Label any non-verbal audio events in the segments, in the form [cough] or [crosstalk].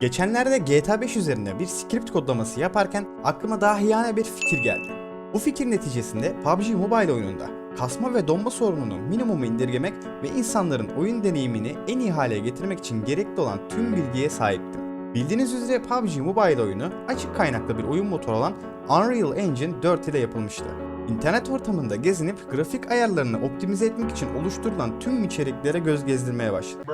Geçenlerde GTA 5 üzerinde bir script kodlaması yaparken aklıma dahiyane bir fikir geldi. Bu fikir neticesinde PUBG Mobile oyununda kasma ve donma sorununu minimuma indirgemek ve insanların oyun deneyimini en iyi hale getirmek için gerekli olan tüm bilgiye sahiptim. Bildiğiniz üzere PUBG Mobile oyunu açık kaynaklı bir oyun motoru olan Unreal Engine 4 ile yapılmıştı. İnternet ortamında gezinip grafik ayarlarını optimize etmek için oluşturulan tüm içeriklere göz gezdirmeye başladım.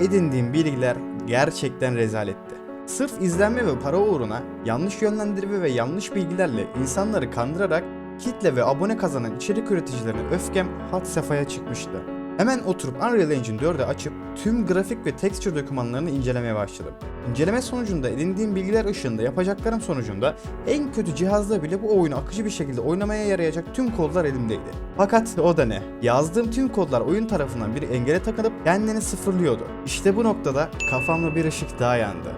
Edindiğim bilgiler gerçekten rezaletti. Sırf izlenme ve para uğruna yanlış yönlendirme ve yanlış bilgilerle insanları kandırarak kitle ve abone kazanan içerik üreticilerine öfkem had safhaya çıkmıştı. Hemen oturup Unreal Engine 4'ü açıp tüm grafik ve texture dokümanlarını incelemeye başladım. İnceleme sonucunda edindiğim bilgiler ışığında yapacaklarım sonucunda en kötü cihazda bile bu oyunu akıcı bir şekilde oynamaya yarayacak tüm kodlar elimdeydi. Fakat o da ne? Yazdığım tüm kodlar oyun tarafından bir engele takılıp kendini sıfırlıyordu. İşte bu noktada kafamda bir ışık daha yandı.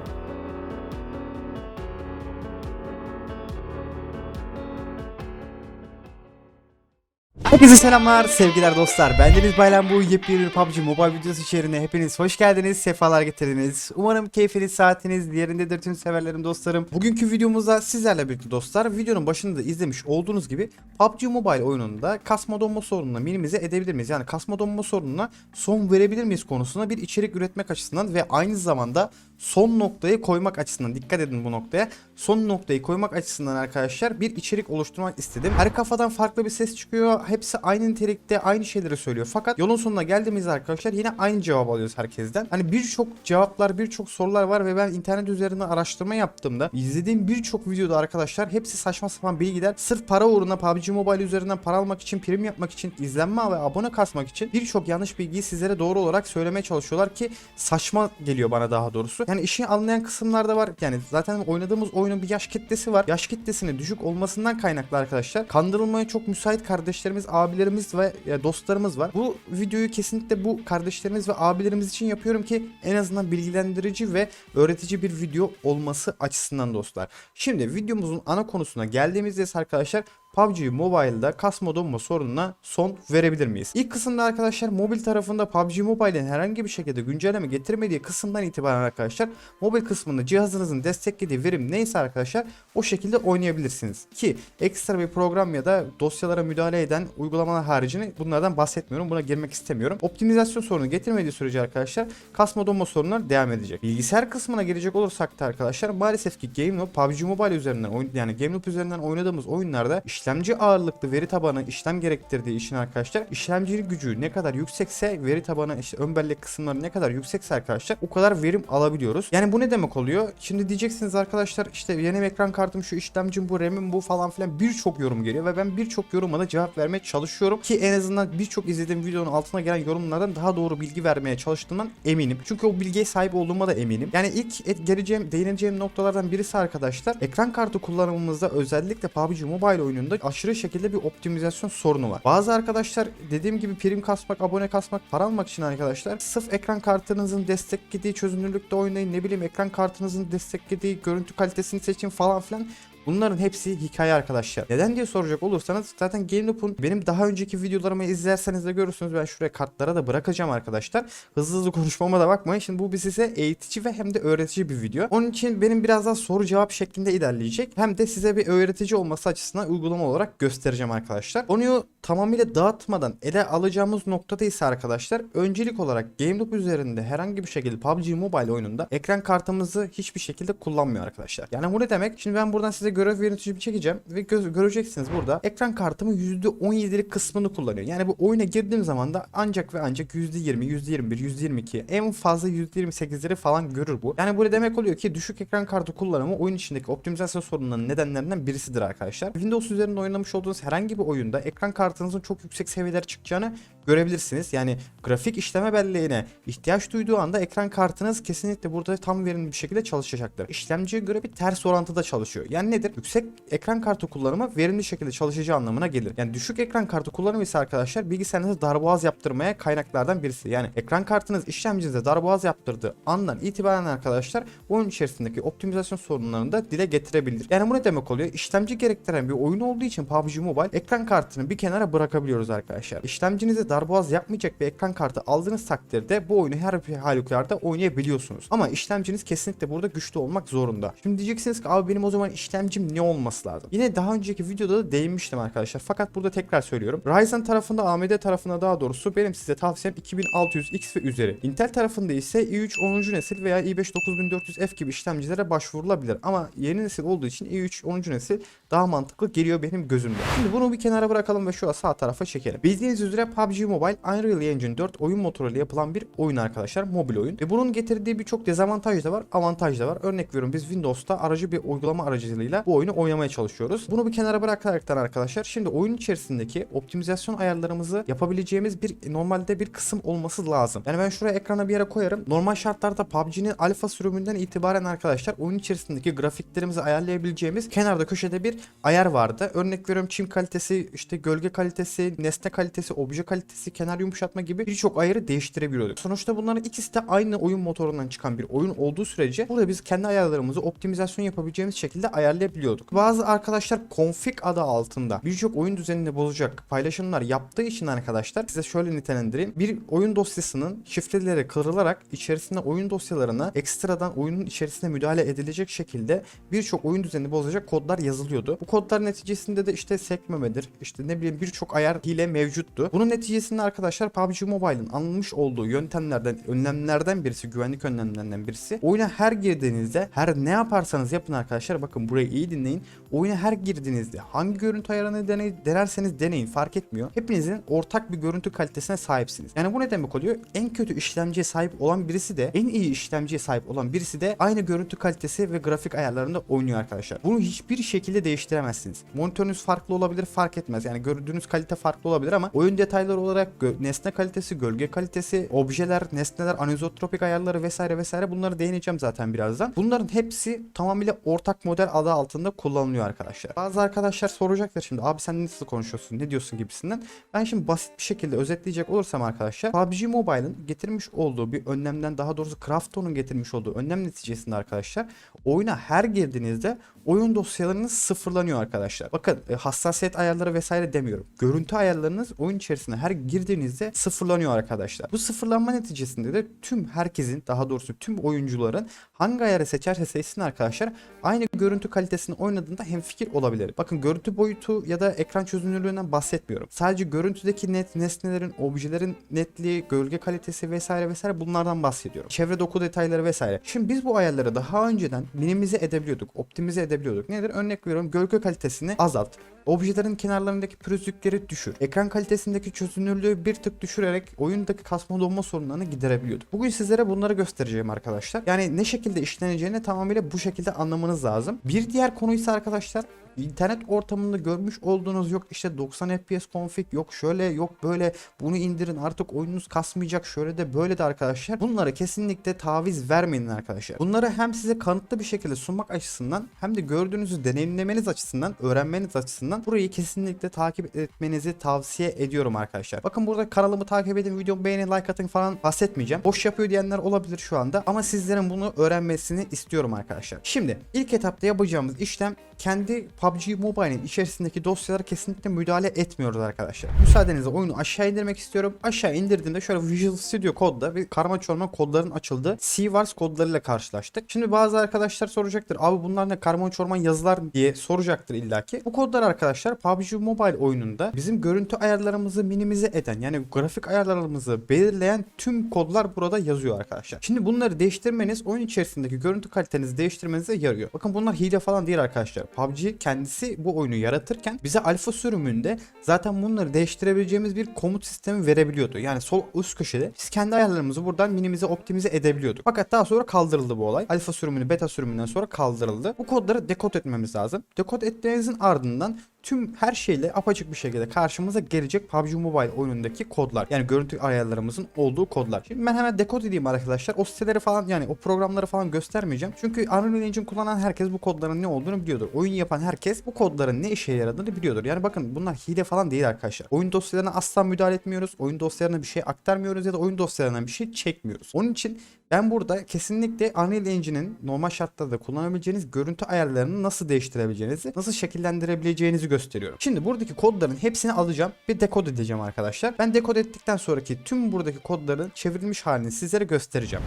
Herkese selamlar, sevgiler dostlar. Ben Deniz Baylan bu yepyeni PUBG Mobile videosu içeriğine hepiniz hoş geldiniz, sefalar getirdiniz. Umarım keyfiniz, saatiniz yerindedir tüm severlerim, dostlarım. Bugünkü videomuzda sizlerle birlikte dostlar, videonun başında da izlemiş olduğunuz gibi PUBG Mobile oyununda kasma donma sorununu minimize edebilir miyiz? Yani kasma donma sorununa son verebilir miyiz konusunda bir içerik üretmek açısından ve aynı zamanda son noktayı koymak açısından dikkat edin bu noktaya. Son noktayı koymak açısından arkadaşlar bir içerik oluşturmak istedim. Her kafadan farklı bir ses çıkıyor. Hepsi aynı nitelikte aynı şeyleri söylüyor. Fakat yolun sonuna geldiğimizde arkadaşlar yine aynı cevap alıyoruz herkesten. Hani birçok cevaplar, birçok sorular var ve ben internet üzerinden araştırma yaptığımda izlediğim birçok videoda arkadaşlar hepsi saçma sapan bilgiler. Sırf para uğruna PUBG Mobile üzerinden para almak için, prim yapmak için, izlenme ve abone kasmak için birçok yanlış bilgiyi sizlere doğru olarak söylemeye çalışıyorlar ki saçma geliyor bana daha doğrusu. Yani işi anlayan kısımlar da var. Yani zaten oynadığımız oyunun bir yaş kitlesi var. Yaş kitlesinin düşük olmasından kaynaklı arkadaşlar. Kandırılmaya çok müsait kardeşlerimiz, abilerimiz ve dostlarımız var. Bu videoyu kesinlikle bu kardeşlerimiz ve abilerimiz için yapıyorum ki en azından bilgilendirici ve öğretici bir video olması açısından dostlar. Şimdi videomuzun ana konusuna geldiğimizde arkadaşlar PUBG Mobile'da kasma donma sorununa son verebilir miyiz? İlk kısımda arkadaşlar mobil tarafında PUBG Mobile'in herhangi bir şekilde güncelleme getirmediği kısımdan itibaren arkadaşlar mobil kısmında cihazınızın desteklediği verim neyse arkadaşlar o şekilde oynayabilirsiniz. Ki ekstra bir program ya da dosyalara müdahale eden uygulamalar haricinde bunlardan bahsetmiyorum. Buna girmek istemiyorum. Optimizasyon sorunu getirmediği sürece arkadaşlar kasma donma sorunlar devam edecek. Bilgisayar kısmına gelecek olursak da arkadaşlar maalesef ki GameLoop PUBG Mobile üzerinden yani GameLoop üzerinden oynadığımız oyunlarda işlemci ağırlıklı veri tabanı işlem gerektirdiği için arkadaşlar işlemcinin gücü ne kadar yüksekse veri tabanı işte ön bellek kısımları ne kadar yüksekse arkadaşlar o kadar verim alabiliyoruz. Yani bu ne demek oluyor? Şimdi diyeceksiniz arkadaşlar işte yeni ekran kartım şu işlemcim bu RAM'im bu falan filan birçok yorum geliyor ve ben birçok yoruma da cevap vermeye çalışıyorum ki en azından birçok izlediğim videonun altına gelen yorumlardan daha doğru bilgi vermeye çalıştığımdan eminim. Çünkü o bilgiye sahip olduğuma da eminim. Yani ilk geleceğim değineceğim noktalardan birisi arkadaşlar ekran kartı kullanımımızda özellikle PUBG Mobile oyununda aşırı şekilde bir optimizasyon sorunu var. Bazı arkadaşlar dediğim gibi prim kasmak, abone kasmak, para almak için arkadaşlar sırf ekran kartınızın desteklediği çözünürlükte oynayın ne bileyim ekran kartınızın desteklediği görüntü kalitesini seçin falan filan Bunların hepsi hikaye arkadaşlar. Neden diye soracak olursanız zaten GameLoop'un benim daha önceki videolarımı izlerseniz de görürsünüz. Ben şuraya kartlara da bırakacağım arkadaşlar. Hızlı hızlı konuşmama da bakmayın. Şimdi bu bir size eğitici ve hem de öğretici bir video. Onun için benim biraz daha soru cevap şeklinde ilerleyecek. Hem de size bir öğretici olması açısından uygulama olarak göstereceğim arkadaşlar. Konuyu tamamıyla dağıtmadan ele alacağımız noktada ise arkadaşlar öncelik olarak GameLoop üzerinde herhangi bir şekilde PUBG Mobile oyununda ekran kartımızı hiçbir şekilde kullanmıyor arkadaşlar. Yani bu ne demek? Şimdi ben buradan size görev yöneticimi çekeceğim ve gö- göreceksiniz burada ekran kartımın %17'lik kısmını kullanıyor. Yani bu oyuna girdiğim zaman da ancak ve ancak %20, %21, %22 en fazla %28'leri falan görür bu. Yani bu ne demek oluyor ki düşük ekran kartı kullanımı oyun içindeki optimizasyon sorunlarının nedenlerinden birisidir arkadaşlar. Windows üzerinde oynamış olduğunuz herhangi bir oyunda ekran kartınızın çok yüksek seviyelere çıkacağını görebilirsiniz. Yani grafik işleme belleğine ihtiyaç duyduğu anda ekran kartınız kesinlikle burada tam verimli bir şekilde çalışacaktır. İşlemciye göre bir ters orantıda çalışıyor. Yani ne nedir? Yüksek ekran kartı kullanımı verimli şekilde çalışacağı anlamına gelir. Yani düşük ekran kartı kullanımı ise arkadaşlar bilgisayarınızı darboğaz yaptırmaya kaynaklardan birisi. Yani ekran kartınız işlemcinize darboğaz yaptırdığı andan itibaren arkadaşlar oyun içerisindeki optimizasyon sorunlarını da dile getirebilir. Yani bu ne demek oluyor? İşlemci gerektiren bir oyun olduğu için PUBG Mobile ekran kartını bir kenara bırakabiliyoruz arkadaşlar. İşlemcinize darboğaz yapmayacak bir ekran kartı aldığınız takdirde bu oyunu her halükarda oynayabiliyorsunuz. Ama işlemciniz kesinlikle burada güçlü olmak zorunda. Şimdi diyeceksiniz ki abi benim o zaman işlemcim ne olması lazım? Yine daha önceki videoda da değinmiştim arkadaşlar. Fakat burada tekrar söylüyorum. Ryzen tarafında AMD tarafında daha doğrusu benim size tavsiyem 2600X ve üzeri. Intel tarafında ise i3 10. nesil veya i5 9400F gibi işlemcilere başvurulabilir. Ama yeni nesil olduğu için i3 10. nesil daha mantıklı geliyor benim gözümde. Şimdi bunu bir kenara bırakalım ve şu sağ tarafa çekelim. Bildiğiniz üzere PUBG Mobile Unreal Engine 4 oyun motoruyla yapılan bir oyun arkadaşlar. Mobil oyun. Ve bunun getirdiği birçok dezavantaj da var, avantaj da var. Örnek veriyorum biz Windows'ta aracı bir uygulama aracılığıyla bu oyunu oynamaya çalışıyoruz. Bunu bir kenara bırakaraktan arkadaşlar şimdi oyun içerisindeki optimizasyon ayarlarımızı yapabileceğimiz bir normalde bir kısım olması lazım. Yani ben şuraya ekrana bir yere koyarım. Normal şartlarda PUBG'nin alfa sürümünden itibaren arkadaşlar oyun içerisindeki grafiklerimizi ayarlayabileceğimiz kenarda köşede bir ayar vardı. Örnek veriyorum çim kalitesi, işte gölge kalitesi, nesne kalitesi, obje kalitesi, kenar yumuşatma gibi birçok ayarı değiştirebiliyorduk. Sonuçta bunların ikisi de aynı oyun motorundan çıkan bir oyun olduğu sürece burada biz kendi ayarlarımızı optimizasyon yapabileceğimiz şekilde ayarlayabiliyorduk. Bazı arkadaşlar config adı altında birçok oyun düzenini bozacak paylaşımlar yaptığı için arkadaşlar size şöyle nitelendireyim. Bir oyun dosyasının şifreleri kırılarak içerisinde oyun dosyalarına ekstradan oyunun içerisine müdahale edilecek şekilde birçok oyun düzenini bozacak kodlar yazılıyordu. Bu kodlar neticesinde de işte sekmemedir, işte ne bileyim birçok ayar hile mevcuttu. Bunun neticesinde arkadaşlar PUBG Mobile'ın alınmış olduğu yöntemlerden, önlemlerden birisi, güvenlik önlemlerinden birisi. Oyuna her girdiğinizde, her ne yaparsanız yapın arkadaşlar bakın burayı iyi Covid, nem Oyuna her girdiğinizde hangi görüntü ayarını deney, denerseniz deneyin fark etmiyor. Hepinizin ortak bir görüntü kalitesine sahipsiniz. Yani bu ne demek oluyor? En kötü işlemciye sahip olan birisi de en iyi işlemciye sahip olan birisi de aynı görüntü kalitesi ve grafik ayarlarında oynuyor arkadaşlar. Bunu hiçbir şekilde değiştiremezsiniz. Monitörünüz farklı olabilir fark etmez. Yani gördüğünüz kalite farklı olabilir ama oyun detayları olarak nesne kalitesi, gölge kalitesi, objeler, nesneler, anizotropik ayarları vesaire vesaire bunları değineceğim zaten birazdan. Bunların hepsi tamamıyla ortak model adı altında kullanılıyor arkadaşlar. Bazı arkadaşlar soracaktır şimdi abi sen nasıl konuşuyorsun ne diyorsun gibisinden. Ben şimdi basit bir şekilde özetleyecek olursam arkadaşlar PUBG Mobile'ın getirmiş olduğu bir önlemden daha doğrusu Krafton'un getirmiş olduğu önlem neticesinde arkadaşlar oyuna her girdiğinizde oyun dosyalarınız sıfırlanıyor arkadaşlar. Bakın e, hassasiyet ayarları vesaire demiyorum. Görüntü ayarlarınız oyun içerisine her girdiğinizde sıfırlanıyor arkadaşlar. Bu sıfırlanma neticesinde de tüm herkesin daha doğrusu tüm oyuncuların hangi ayarı seçerse seçsin arkadaşlar aynı görüntü kalitesini oynadığında hemfikir olabilir. Bakın görüntü boyutu ya da ekran çözünürlüğünden bahsetmiyorum. Sadece görüntüdeki net nesnelerin, objelerin netliği, gölge kalitesi vesaire vesaire bunlardan bahsediyorum. Çevre doku detayları vesaire. Şimdi biz bu ayarları daha önceden minimize edebiliyorduk, optimize edebiliyorduk. Nedir? Örnek veriyorum gölge kalitesini azalt. Objelerin kenarlarındaki pürüzlükleri düşür. Ekran kalitesindeki çözünürlüğü bir tık düşürerek oyundaki kasma donma sorunlarını giderebiliyorduk. Bugün sizlere bunları göstereceğim arkadaşlar. Yani ne şekilde işleneceğini tamamıyla bu şekilde anlamanız lazım. Bir diğer konu ise arkadaşlar internet ortamında görmüş olduğunuz yok işte 90 FPS config yok şöyle yok böyle bunu indirin artık oyununuz kasmayacak şöyle de böyle de arkadaşlar. Bunlara kesinlikle taviz vermeyin arkadaşlar. Bunları hem size kanıtlı bir şekilde sunmak açısından hem de gördüğünüzü deneyimlemeniz açısından öğrenmeniz açısından burayı kesinlikle takip etmenizi tavsiye ediyorum arkadaşlar. Bakın burada kanalımı takip edin, videomu beğenin, like atın falan bahsetmeyeceğim. Boş yapıyor diyenler olabilir şu anda ama sizlerin bunu öğrenmesini istiyorum arkadaşlar. Şimdi ilk etapta yapacağımız işlem kendi PUBG Mobile'in içerisindeki dosyalara kesinlikle müdahale etmiyoruz arkadaşlar. Müsaadenizle oyunu aşağı indirmek istiyorum. Aşağı indirdiğimde şöyle Visual Studio kodda bir karma çorma kodların açıldığı CVARS kodlarıyla karşılaştık. Şimdi bazı arkadaşlar soracaktır. Abi bunlar ne karma çorman yazılar diye soracaktır illaki. Bu kodlar arkadaşlar PUBG Mobile oyununda bizim görüntü ayarlarımızı minimize eden yani grafik ayarlarımızı belirleyen tüm kodlar burada yazıyor arkadaşlar. Şimdi bunları değiştirmeniz oyun içerisindeki görüntü kalitenizi değiştirmenize yarıyor. Bakın bunlar hile falan değil arkadaşlar. PUBG kendisi bu oyunu yaratırken bize alfa sürümünde zaten bunları değiştirebileceğimiz bir komut sistemi verebiliyordu. Yani sol üst köşede biz kendi ayarlarımızı buradan minimize optimize edebiliyorduk. Fakat daha sonra kaldırıldı bu olay. Alfa sürümünü beta sürümünden sonra kaldırıldı. Bu kodları dekod etmemiz lazım. Dekod etmenizin ardından tüm her şeyle apaçık bir şekilde karşımıza gelecek PUBG Mobile oyunundaki kodlar. Yani görüntü ayarlarımızın olduğu kodlar. Şimdi ben hemen dekod edeyim arkadaşlar. O siteleri falan yani o programları falan göstermeyeceğim. Çünkü Unreal Engine kullanan herkes bu kodların ne olduğunu biliyordur. Oyun yapan herkes bu kodların ne işe yaradığını biliyordur. Yani bakın bunlar hile falan değil arkadaşlar. Oyun dosyalarına asla müdahale etmiyoruz. Oyun dosyalarına bir şey aktarmıyoruz ya da oyun dosyalarından bir şey çekmiyoruz. Onun için ben burada kesinlikle Unreal Engine'in normal şartlarda kullanabileceğiniz görüntü ayarlarını nasıl değiştirebileceğinizi, nasıl şekillendirebileceğinizi gösteriyorum. Şimdi buradaki kodların hepsini alacağım ve dekod edeceğim arkadaşlar. Ben dekod ettikten sonraki tüm buradaki kodların çevrilmiş halini sizlere göstereceğim.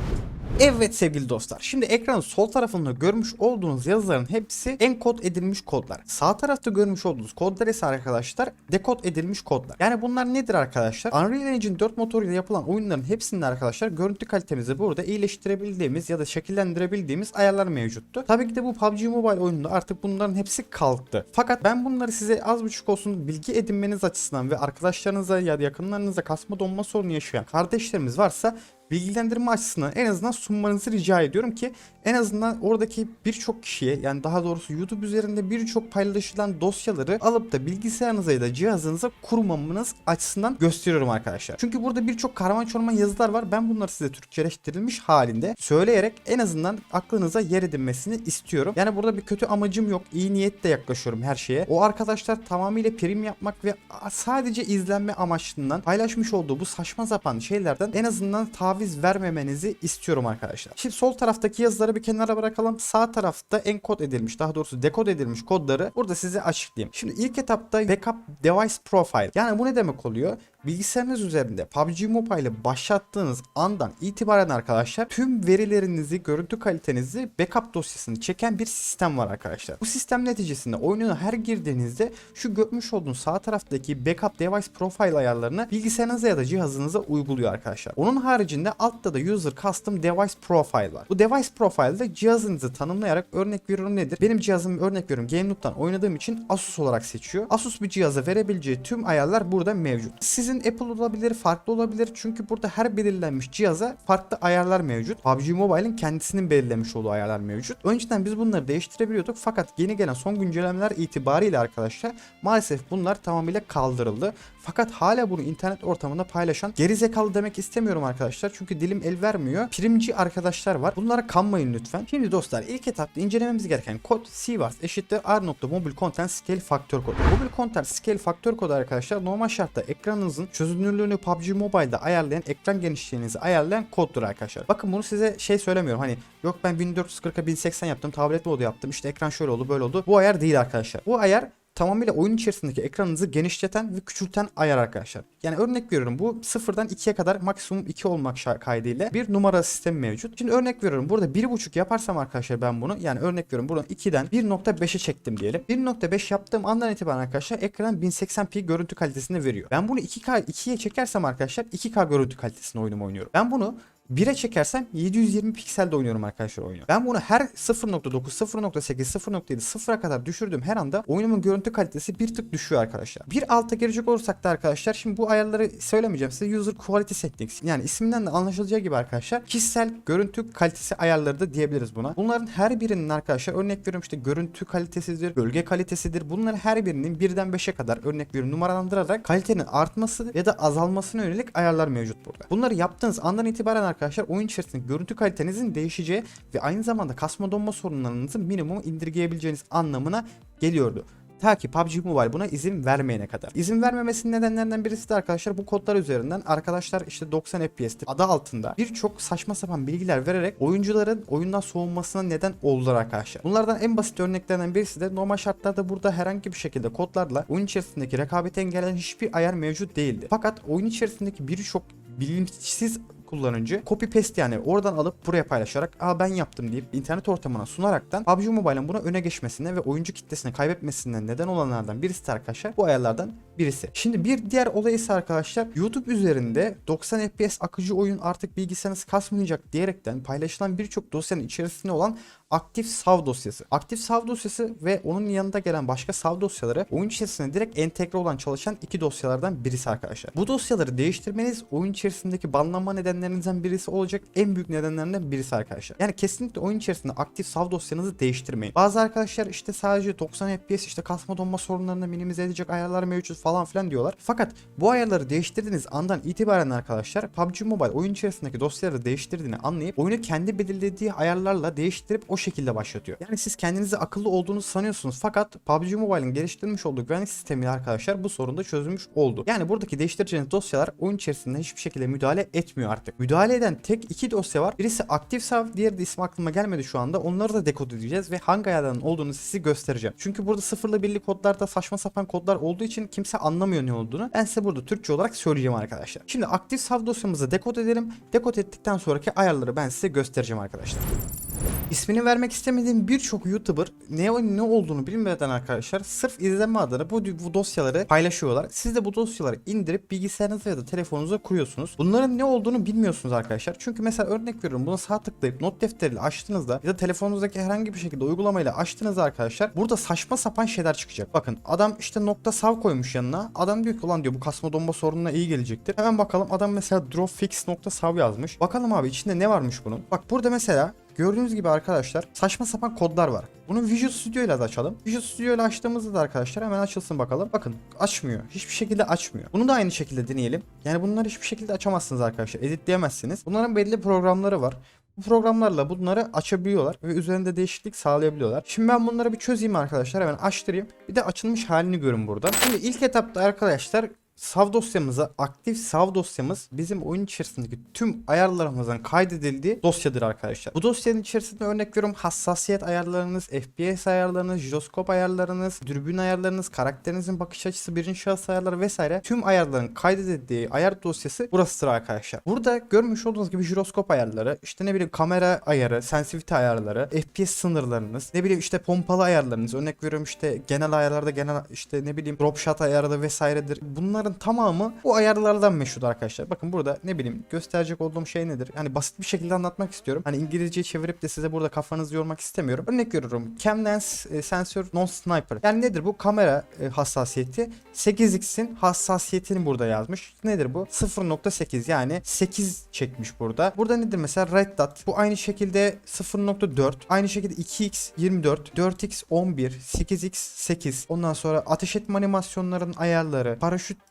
Evet sevgili dostlar. Şimdi ekranın sol tarafında görmüş olduğunuz yazıların hepsi enkod edilmiş kodlar. Sağ tarafta görmüş olduğunuz kodlar ise arkadaşlar dekod edilmiş kodlar. Yani bunlar nedir arkadaşlar? Unreal Engine 4 motoruyla yapılan oyunların hepsinde arkadaşlar görüntü kalitemizi burada iyileştirebildiğimiz ya da şekillendirebildiğimiz ayarlar mevcuttu. Tabii ki de bu PUBG Mobile oyununda artık bunların hepsi kalktı. Fakat ben bunları size az buçuk olsun bilgi edinmeniz açısından ve arkadaşlarınıza ya da yakınlarınıza kasma donma sorunu yaşayan kardeşlerimiz varsa bilgilendirme açısından en azından sunmanızı rica ediyorum ki en azından oradaki birçok kişiye yani daha doğrusu YouTube üzerinde birçok paylaşılan dosyaları alıp da bilgisayarınıza ya da cihazınıza kurmamanız açısından gösteriyorum arkadaşlar. Çünkü burada birçok karman çorman yazılar var. Ben bunları size Türkçeleştirilmiş halinde söyleyerek en azından aklınıza yer edinmesini istiyorum. Yani burada bir kötü amacım yok. İyi niyetle yaklaşıyorum her şeye. O arkadaşlar tamamıyla prim yapmak ve sadece izlenme amaçlından paylaşmış olduğu bu saçma sapan şeylerden en azından taviz vermemenizi istiyorum arkadaşlar. Şimdi sol taraftaki yazıları bir kenara bırakalım. Sağ tarafta enkod edilmiş daha doğrusu dekod edilmiş kodları burada size açıklayayım. Şimdi ilk etapta backup device profile. Yani bu ne demek oluyor? Bilgisayarınız üzerinde PUBG Mobile'ı başlattığınız andan itibaren arkadaşlar tüm verilerinizi, görüntü kalitenizi backup dosyasını çeken bir sistem var arkadaşlar. Bu sistem neticesinde oyununa her girdiğinizde şu görmüş olduğunuz sağ taraftaki backup device profile ayarlarını bilgisayarınıza ya da cihazınıza uyguluyor arkadaşlar. Onun haricinde altta da user custom device profile var. Bu device profile'de cihazınızı tanımlayarak örnek veriyorum nedir? Benim cihazım örnek veriyorum GameLoop'tan oynadığım için Asus olarak seçiyor. Asus bir cihaza verebileceği tüm ayarlar burada mevcut. Sizin Apple olabilir, farklı olabilir. Çünkü burada her belirlenmiş cihaza farklı ayarlar mevcut. PUBG Mobile'in kendisinin belirlemiş olduğu ayarlar mevcut. Önceden biz bunları değiştirebiliyorduk fakat yeni gelen son güncellemeler itibariyle arkadaşlar maalesef bunlar tamamıyla kaldırıldı. Fakat hala bunu internet ortamında paylaşan geri zekalı demek istemiyorum arkadaşlar. Çünkü dilim el vermiyor. Primci arkadaşlar var. Bunlara kanmayın lütfen. Şimdi dostlar ilk etapta incelememiz gereken kod CVARS eşittir R.Mobile Content Scale Factor kodu. Mobile Content Scale Factor kodu arkadaşlar normal şartta ekranınızın çözünürlüğünü PUBG Mobile'da ayarlayan ekran genişliğinizi ayarlayan koddur arkadaşlar. Bakın bunu size şey söylemiyorum hani yok ben 1440'a 1080 yaptım tablet modu yaptım işte ekran şöyle oldu böyle oldu. Bu ayar değil arkadaşlar. Bu ayar tamamıyla oyun içerisindeki ekranınızı genişleten ve küçülten ayar arkadaşlar. Yani örnek veriyorum bu sıfırdan 2'ye kadar maksimum 2 olmak kaydıyla bir numara sistemi mevcut. Şimdi örnek veriyorum burada 1.5 yaparsam arkadaşlar ben bunu yani örnek veriyorum buradan 2'den 1.5'e çektim diyelim. 1.5 yaptığım andan itibaren arkadaşlar ekran 1080p görüntü kalitesini veriyor. Ben bunu 2K 2'ye çekersem arkadaşlar 2K görüntü kalitesinde oyunumu oynuyorum. Ben bunu 1'e çekersem 720 pikselde oynuyorum arkadaşlar oyunu. Ben bunu her 0.9, 0.8, 0.7, 0'a kadar düşürdüğüm her anda oyunumun görüntü kalitesi bir tık düşüyor arkadaşlar. Bir alta girecek olursak da arkadaşlar şimdi bu ayarları söylemeyeceğim size user quality settings. Yani isminden de anlaşılacağı gibi arkadaşlar kişisel görüntü kalitesi ayarları da diyebiliriz buna. Bunların her birinin arkadaşlar örnek veriyorum işte görüntü kalitesidir, bölge kalitesidir. Bunların her birinin birden 5'e kadar örnek veriyorum numaralandırarak kalitenin artması ya da azalmasına yönelik ayarlar mevcut burada. Bunları yaptığınız andan itibaren arkadaşlar oyun içerisinde görüntü kalitenizin değişeceği ve aynı zamanda kasma donma sorunlarınızı minimum indirgeyebileceğiniz anlamına geliyordu. Ta ki PUBG Mobile buna izin vermeyene kadar. İzin vermemesinin nedenlerinden birisi de arkadaşlar bu kodlar üzerinden arkadaşlar işte 90 FPS'ti adı altında birçok saçma sapan bilgiler vererek oyuncuların oyundan soğunmasına neden oldular arkadaşlar. Bunlardan en basit örneklerinden birisi de normal şartlarda burada herhangi bir şekilde kodlarla oyun içerisindeki rekabeti engelleyen hiçbir ayar mevcut değildi. Fakat oyun içerisindeki birçok bilinçsiz kullanıcı copy paste yani oradan alıp buraya paylaşarak aa ben yaptım deyip internet ortamına sunaraktan PUBG Mobile'ın buna öne geçmesine ve oyuncu kitlesini kaybetmesine neden olanlardan birisi arkadaşlar bu ayarlardan birisi. Şimdi bir diğer olay ise arkadaşlar YouTube üzerinde 90 FPS akıcı oyun artık bilgisayarınız kasmayacak diyerekten paylaşılan birçok dosyanın içerisinde olan aktif sav dosyası. Aktif sav dosyası ve onun yanında gelen başka sav dosyaları oyun içerisinde direkt entegre olan çalışan iki dosyalardan birisi arkadaşlar. Bu dosyaları değiştirmeniz oyun içerisindeki banlanma nedenlerinizden birisi olacak en büyük nedenlerinden birisi arkadaşlar. Yani kesinlikle oyun içerisinde aktif sav dosyanızı değiştirmeyin. Bazı arkadaşlar işte sadece 90 FPS işte kasma donma sorunlarını minimize edecek ayarlar mevcut falan filan diyorlar. Fakat bu ayarları değiştirdiğiniz andan itibaren arkadaşlar PUBG Mobile oyun içerisindeki dosyaları değiştirdiğini anlayıp oyunu kendi belirlediği ayarlarla değiştirip o şekilde başlatıyor. Yani siz kendinizi akıllı olduğunuzu sanıyorsunuz fakat PUBG Mobile'in geliştirmiş olduğu güvenlik sistemiyle arkadaşlar bu sorun da çözülmüş oldu. Yani buradaki değiştireceğiniz dosyalar oyun içerisinde hiçbir şekilde müdahale etmiyor artık. Müdahale eden tek iki dosya var. Birisi aktif sav, diğeri de ismi aklıma gelmedi şu anda. Onları da dekod edeceğiz ve hangi ayarların olduğunu size göstereceğim. Çünkü burada sıfırlı birli kodlarda saçma sapan kodlar olduğu için kimse anlamıyor ne olduğunu. Ben size burada Türkçe olarak söyleyeceğim arkadaşlar. Şimdi aktif sav dosyamızı dekod edelim. Dekod ettikten sonraki ayarları ben size göstereceğim arkadaşlar. İsmini vermek istemediğim birçok YouTuber ne ne olduğunu bilmeden arkadaşlar sırf izleme adına bu, bu dosyaları paylaşıyorlar. Siz de bu dosyaları indirip bilgisayarınıza ya da telefonunuza kuruyorsunuz. Bunların ne olduğunu bilmiyorsunuz arkadaşlar. Çünkü mesela örnek veriyorum buna sağ tıklayıp not defteriyle açtığınızda ya da telefonunuzdaki herhangi bir şekilde uygulamayla açtığınızda arkadaşlar burada saçma sapan şeyler çıkacak. Bakın adam işte nokta sav koymuş yanına. Adam diyor ki ulan diyor bu kasma donma sorununa iyi gelecektir. Hemen bakalım adam mesela dropfix nokta sav yazmış. Bakalım abi içinde ne varmış bunun. Bak burada mesela Gördüğünüz gibi arkadaşlar saçma sapan kodlar var. Bunu Visual Studio ile de açalım. Visual Studio ile açtığımızda da arkadaşlar hemen açılsın bakalım. Bakın açmıyor. Hiçbir şekilde açmıyor. Bunu da aynı şekilde deneyelim. Yani bunları hiçbir şekilde açamazsınız arkadaşlar. Editleyemezsiniz. Bunların belli programları var. Bu programlarla bunları açabiliyorlar ve üzerinde değişiklik sağlayabiliyorlar. Şimdi ben bunları bir çözeyim arkadaşlar. Hemen açtırayım. Bir de açılmış halini görün burada. Şimdi ilk etapta arkadaşlar sav dosyamıza aktif sav dosyamız bizim oyun içerisindeki tüm ayarlarımızın kaydedildiği dosyadır arkadaşlar. Bu dosyanın içerisinde örnek veriyorum hassasiyet ayarlarınız, FPS ayarlarınız, jiroskop ayarlarınız, dürbün ayarlarınız, karakterinizin bakış açısı, birinci şahıs ayarları vesaire tüm ayarların kaydedildiği ayar dosyası burasıdır arkadaşlar. Burada görmüş olduğunuz gibi jiroskop ayarları, işte ne bileyim kamera ayarı, sensitivity ayarları, FPS sınırlarınız, ne bileyim işte pompalı ayarlarınız, örnek veriyorum işte genel ayarlarda genel işte ne bileyim drop shot ayarı vesairedir. Bunların tamamı bu ayarlardan meşhur arkadaşlar. Bakın burada ne bileyim gösterecek olduğum şey nedir? Hani basit bir şekilde anlatmak istiyorum. Hani İngilizce çevirip de size burada kafanızı yormak istemiyorum. Örnek veriyorum. Cam lens e, sensör non sniper. Yani nedir bu? Kamera e, hassasiyeti 8x'in hassasiyetini burada yazmış. Nedir bu? 0.8 yani 8 çekmiş burada. Burada nedir mesela red dot. Bu aynı şekilde 0.4. Aynı şekilde 2x 24, 4x 11, 8x 8. Ondan sonra ateş etme animasyonların ayarları,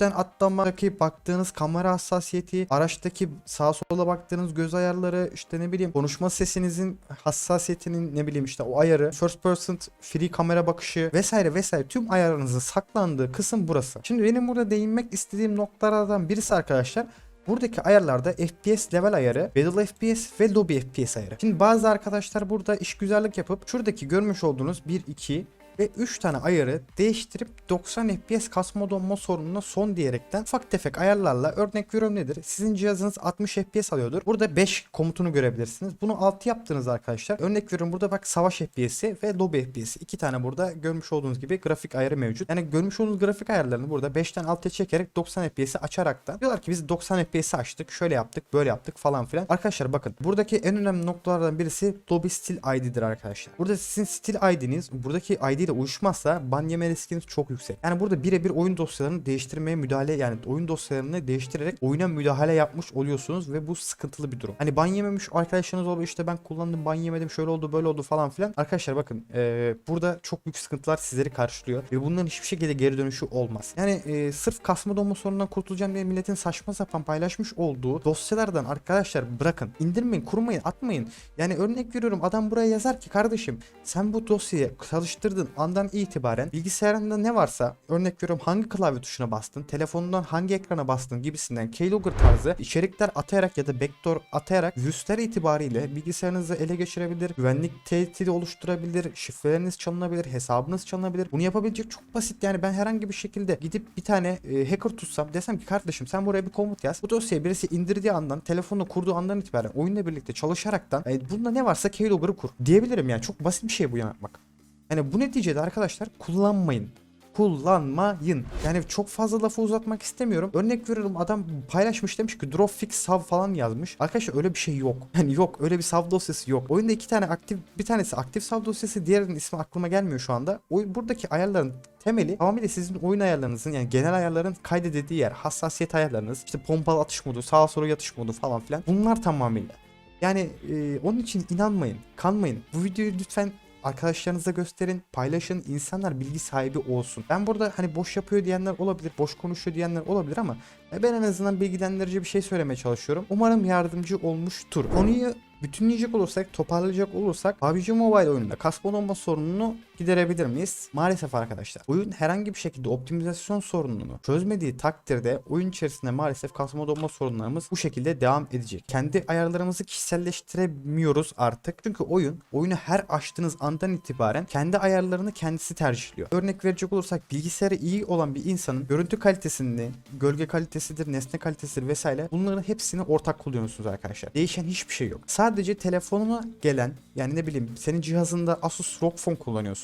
paraşütten atlamadaki baktığınız kamera hassasiyeti, araçtaki sağa sola baktığınız göz ayarları, işte ne bileyim konuşma sesinizin hassasiyetinin ne bileyim işte o ayarı, first person free kamera bakışı vesaire vesaire tüm ayarlarınızın saklandığı kısım burası. Şimdi benim burada değinmek istediğim noktalardan birisi arkadaşlar Buradaki ayarlarda FPS level ayarı, Battle FPS ve Lobby FPS ayarı. Şimdi bazı arkadaşlar burada işgüzarlık yapıp şuradaki görmüş olduğunuz 1, 2, ve 3 tane ayarı değiştirip 90 FPS kasma donma sorununa son diyerekten ufak tefek ayarlarla örnek veriyorum nedir? Sizin cihazınız 60 FPS alıyordur. Burada 5 komutunu görebilirsiniz. Bunu 6 yaptınız arkadaşlar. Örnek veriyorum burada bak savaş FPS'i ve lobby FPS'i. iki tane burada görmüş olduğunuz gibi grafik ayarı mevcut. Yani görmüş olduğunuz grafik ayarlarını burada 5'ten 6'ya çekerek 90 FPS'i açaraktan diyorlar ki biz 90 FPS'i açtık. Şöyle yaptık, böyle yaptık falan filan. Arkadaşlar bakın buradaki en önemli noktalardan birisi lobby stil ID'dir arkadaşlar. Burada sizin stil ID'niz buradaki ID ile uyuşmazsa ban yeme riskiniz çok yüksek. Yani burada birebir oyun dosyalarını değiştirmeye müdahale yani oyun dosyalarını değiştirerek oyuna müdahale yapmış oluyorsunuz ve bu sıkıntılı bir durum. Hani ban yememiş arkadaşlarınız oluyor işte ben kullandım ban yemedim şöyle oldu böyle oldu falan filan. Arkadaşlar bakın e, burada çok büyük sıkıntılar sizleri karşılıyor ve bunların hiçbir şekilde geri dönüşü olmaz. Yani e, sırf kasma donma sorunundan kurtulacağım diye milletin saçma sapan paylaşmış olduğu dosyalardan arkadaşlar bırakın. indirmeyin, kurmayın, atmayın. Yani örnek veriyorum adam buraya yazar ki kardeşim sen bu dosyayı çalıştırdın andan itibaren bilgisayarında ne varsa örnek veriyorum hangi klavye tuşuna bastın, telefonundan hangi ekrana bastın gibisinden keylogger tarzı içerikler atayarak ya da backdoor atayarak virüsler itibariyle bilgisayarınızı ele geçirebilir, güvenlik tehdidi oluşturabilir, şifreleriniz çalınabilir, hesabınız çalınabilir. Bunu yapabilecek çok basit yani ben herhangi bir şekilde gidip bir tane e, hacker tutsam desem ki kardeşim sen buraya bir komut yaz. Bu dosyayı birisi indirdiği andan telefonla kurduğu andan itibaren oyunla birlikte çalışaraktan e, bunda ne varsa keylogger'ı kur diyebilirim yani çok basit bir şey bu yapmak. Yani bu neticede arkadaşlar kullanmayın. kullanmayın. Yani çok fazla lafı uzatmak istemiyorum. Örnek veriyorum adam paylaşmış demiş ki drop fix sav falan yazmış. Arkadaşlar öyle bir şey yok. [laughs] Yani yok öyle bir sav dosyası yok. Oyunda iki tane aktif bir tanesi aktif sav dosyası diğerinin ismi aklıma gelmiyor şu anda. Oyun buradaki ayarların temeli tamamıyla sizin oyun ayarlarınızın yani genel ayarların kaydedildiği yer. Hassasiyet ayarlarınız işte pompalı atış modu sağa sola yatış modu falan filan. Bunlar tamamıyla. Yani e, onun için inanmayın, kanmayın. Bu videoyu lütfen arkadaşlarınıza gösterin, paylaşın, insanlar bilgi sahibi olsun. Ben burada hani boş yapıyor diyenler olabilir, boş konuşuyor diyenler olabilir ama ben en azından bilgilendirici bir şey söylemeye çalışıyorum. Umarım yardımcı olmuştur. Konuyu bütünleyecek olursak, toparlayacak olursak PUBG Mobile oyununda kasma donma sorununu giderebilir miyiz? Maalesef arkadaşlar. Oyun herhangi bir şekilde optimizasyon sorununu çözmediği takdirde oyun içerisinde maalesef kasma donma sorunlarımız bu şekilde devam edecek. Kendi ayarlarımızı kişiselleştiremiyoruz artık. Çünkü oyun oyunu her açtığınız andan itibaren kendi ayarlarını kendisi tercihliyor. Örnek verecek olursak bilgisayarı iyi olan bir insanın görüntü kalitesini, gölge kalitesidir, nesne kalitesidir vesaire bunların hepsini ortak kullanıyorsunuz arkadaşlar. Değişen hiçbir şey yok. Sadece telefonuna gelen yani ne bileyim senin cihazında Asus ROG Phone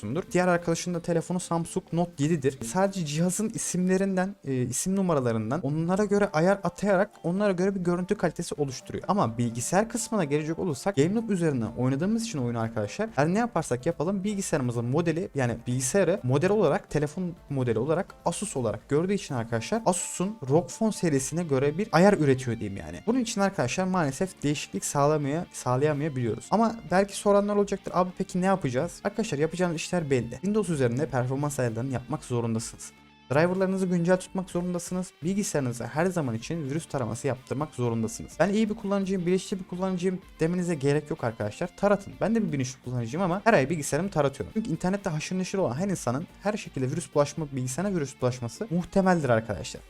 kullanıyorsundur. Diğer arkadaşın da telefonu Samsung Note 7'dir. Sadece cihazın isimlerinden, e, isim numaralarından onlara göre ayar atayarak onlara göre bir görüntü kalitesi oluşturuyor. Ama bilgisayar kısmına gelecek olursak GameLoop üzerinden oynadığımız için oyunu arkadaşlar her ne yaparsak yapalım bilgisayarımızın modeli yani bilgisayarı model olarak telefon modeli olarak Asus olarak gördüğü için arkadaşlar Asus'un ROG Phone serisine göre bir ayar üretiyor diyeyim yani. Bunun için arkadaşlar maalesef değişiklik sağlamaya sağlayamayabiliyoruz. Ama belki soranlar olacaktır. Abi peki ne yapacağız? Arkadaşlar yapacağınız işler belli. Windows üzerinde performans ayarlarını yapmak zorundasınız. Driverlarınızı güncel tutmak zorundasınız. Bilgisayarınıza her zaman için virüs taraması yaptırmak zorundasınız. Ben iyi bir kullanıcıyım, bilinçli bir kullanıcıyım demenize gerek yok arkadaşlar. Taratın. Ben de bir bilinçli kullanıcıyım ama her ay bilgisayarımı taratıyorum. Çünkü internette haşır neşir olan her insanın her şekilde virüs bulaşma, bilgisayara virüs bulaşması muhtemeldir arkadaşlar.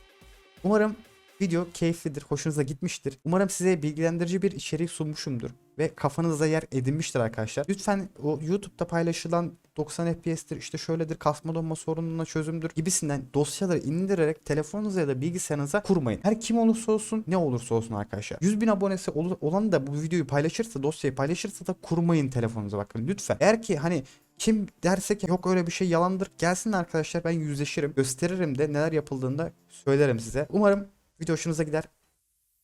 Umarım video keyiflidir, hoşunuza gitmiştir. Umarım size bilgilendirici bir içerik sunmuşumdur ve kafanızda yer edinmiştir arkadaşlar. Lütfen o YouTube'da paylaşılan 90 FPS'tir işte şöyledir kasma donma sorununa çözümdür gibisinden dosyaları indirerek telefonunuza ya da bilgisayarınıza kurmayın. Her kim olursa olsun ne olursa olsun arkadaşlar. 100 bin abonesi ol- olan da bu videoyu paylaşırsa dosyayı paylaşırsa da kurmayın telefonunuza bakın lütfen. Eğer ki hani kim derse ki yok öyle bir şey yalandır gelsin arkadaşlar ben yüzleşirim gösteririm de neler yapıldığını da söylerim size. Umarım video hoşunuza gider.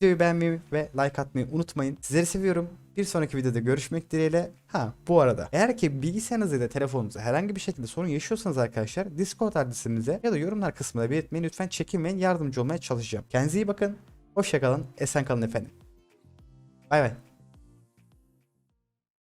Videoyu beğenmeyi ve like atmayı unutmayın. Sizleri seviyorum. Bir sonraki videoda görüşmek dileğiyle. Ha bu arada eğer ki bilgisayarınızda ya da telefonunuzda herhangi bir şekilde sorun yaşıyorsanız arkadaşlar Discord adresimize ya da yorumlar kısmında belirtmeyin. Lütfen çekinmeyin yardımcı olmaya çalışacağım. Kendinize iyi bakın. Hoşçakalın. Esen kalın efendim. Bay bay.